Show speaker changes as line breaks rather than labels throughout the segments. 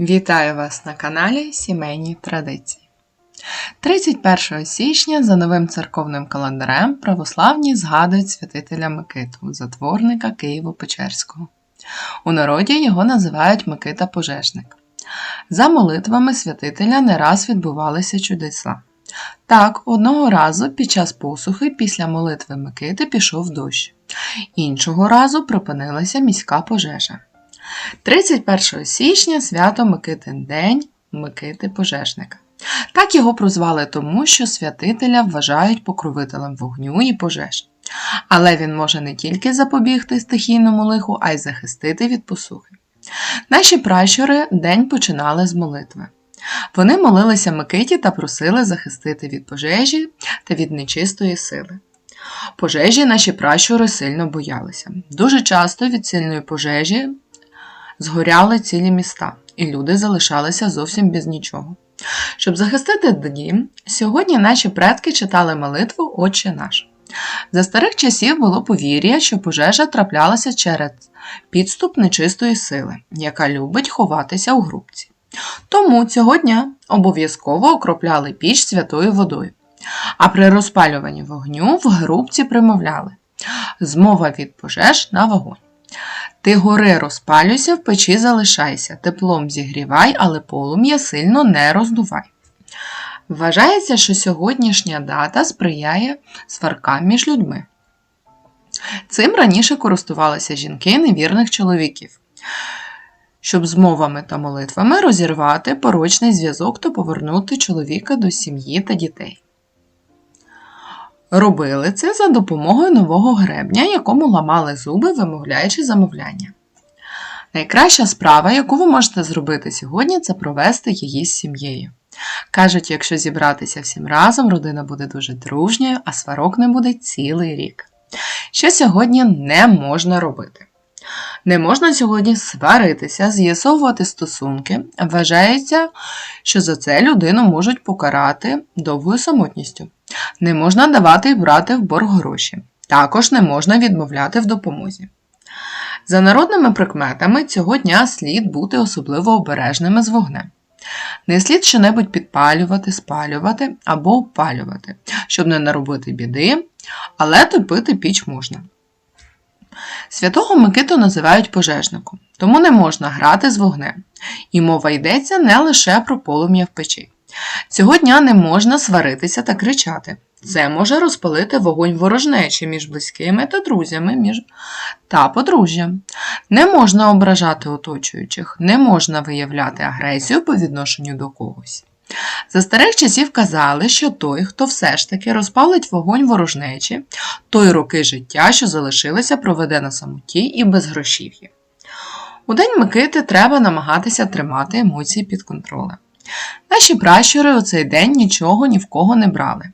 Вітаю вас на каналі Сімейні Традиції. 31 січня за новим церковним календарем православні згадують святителя Микиту, затворника Києво-Печерського. У народі його називають Микита Пожежник. За молитвами святителя не раз відбувалися чудеса. Так, одного разу під час посухи після молитви Микити пішов дощ, іншого разу припинилася міська пожежа. 31 січня свято Микитин День Микити Пожежника. Так його прозвали тому, що святителя вважають покровителем вогню і пожеж. Але він може не тільки запобігти стихійному лиху, а й захистити від посухи. Наші пращури день починали з молитви. Вони молилися Микиті та просили захистити від пожежі та від нечистої сили. Пожежі наші пращури сильно боялися. Дуже часто від сильної пожежі згоряли цілі міста, і люди залишалися зовсім без нічого. Щоб захистити дім, сьогодні наші предки читали молитву Отче наш. За старих часів було повір'я, що пожежа траплялася через підступ нечистої сили, яка любить ховатися у грубці. Тому цього дня обов'язково окропляли піч святою водою. А при розпалюванні вогню в грубці примовляли змова від пожеж на вогонь. Ти гори розпалюйся, в печі залишайся, теплом зігрівай, але полум'я сильно не роздувай. Вважається, що сьогоднішня дата сприяє сваркам між людьми. Цим раніше користувалися жінки невірних чоловіків, щоб з мовами та молитвами розірвати порочний зв'язок та повернути чоловіка до сім'ї та дітей. Робили це за допомогою нового гребня, якому ламали зуби, вимовляючи замовляння. Найкраща справа, яку ви можете зробити сьогодні, це провести її з сім'єю. Кажуть, якщо зібратися всім разом, родина буде дуже дружньою, а сварок не буде цілий рік. Що сьогодні не можна робити? Не можна сьогодні сваритися, з'ясовувати стосунки. Вважається, що за це людину можуть покарати довгою самотністю. Не можна давати і брати в борг гроші. Також не можна відмовляти в допомозі. За народними прикметами, цього дня слід бути особливо обережними з вогнем. Не слід щонебудь підпалювати, спалювати або опалювати, щоб не наробити біди, але топити піч можна. Святого Микиту називають пожежником, тому не можна грати з вогнем. І мова йдеться не лише про полум'я в печі. Цього дня не можна сваритися та кричати. Це може розпалити вогонь ворожнечі між близькими та друзями між... та подружжям. Не можна ображати оточуючих, не можна виявляти агресію по відношенню до когось. За старих часів казали, що той, хто все ж таки розпалить вогонь ворожнечі, той роки життя, що залишилися, проведе на самоті і без грошів'я. У День Микити треба намагатися тримати емоції під контролем. Наші пращури у цей день нічого ні в кого не брали,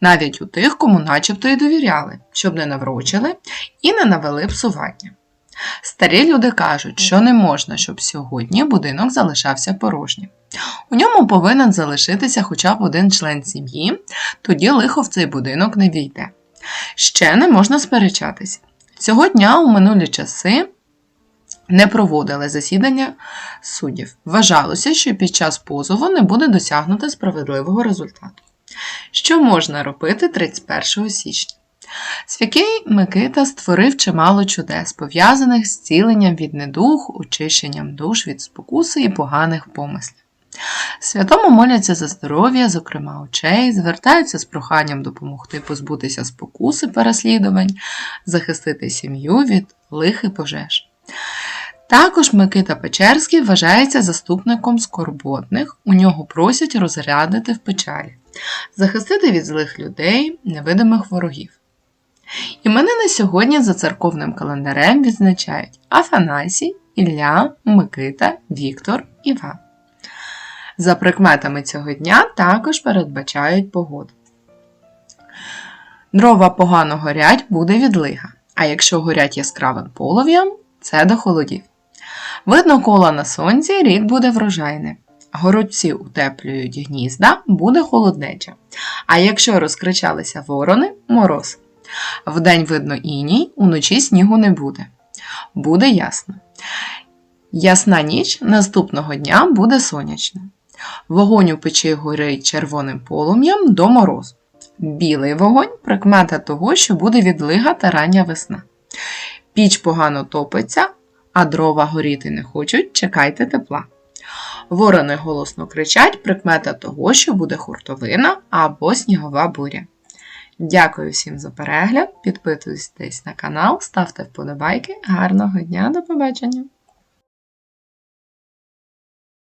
навіть у тих, кому начебто й довіряли, щоб не наврочили і не навели псування. Старі люди кажуть, що не можна, щоб сьогодні будинок залишався порожнім. У ньому повинен залишитися хоча б один член сім'ї, тоді лихо в цей будинок не війде. Ще не можна сперечатися. Цього дня у минулі часи не проводили засідання суддів. Вважалося, що під час позову не буде досягнуто справедливого результату. Що можна робити 31 січня? Свякий Микита створив чимало чудес, пов'язаних з ціленням від недух, очищенням душ від спокуси і поганих помислів. Святому моляться за здоров'я, зокрема очей, звертаються з проханням допомогти позбутися спокуси переслідувань, захистити сім'ю від лих і пожеж. Також Микита Печерський вважається заступником скорботних, у нього просять розрядити в печалі, захистити від злих людей, невидимих ворогів. Іменини сьогодні за церковним календарем відзначають Афанасій, Ілля, Микита, Віктор, Іван. За прикметами цього дня також передбачають погоду. Дрова погано горять буде відлига, а якщо горять яскравим полум'ям, це до холодів. Видно кола на сонці, рік буде врожайний. Горобці утеплюють гнізда, буде холоднеча. А якщо розкричалися ворони мороз. Вдень видно іній, уночі снігу не буде. Буде ясно. Ясна ніч наступного дня буде сонячна. Вогонь у печі горить червоним полум'ям до морозу. Білий вогонь прикмета того, що буде відлига та рання весна. Піч погано топиться, а дрова горіти не хочуть, чекайте тепла. Ворони голосно кричать прикмета того, що буде хуртовина або снігова буря. Дякую всім за перегляд. Підписуйтесь на канал, ставте вподобайки. Гарного дня, до побачення!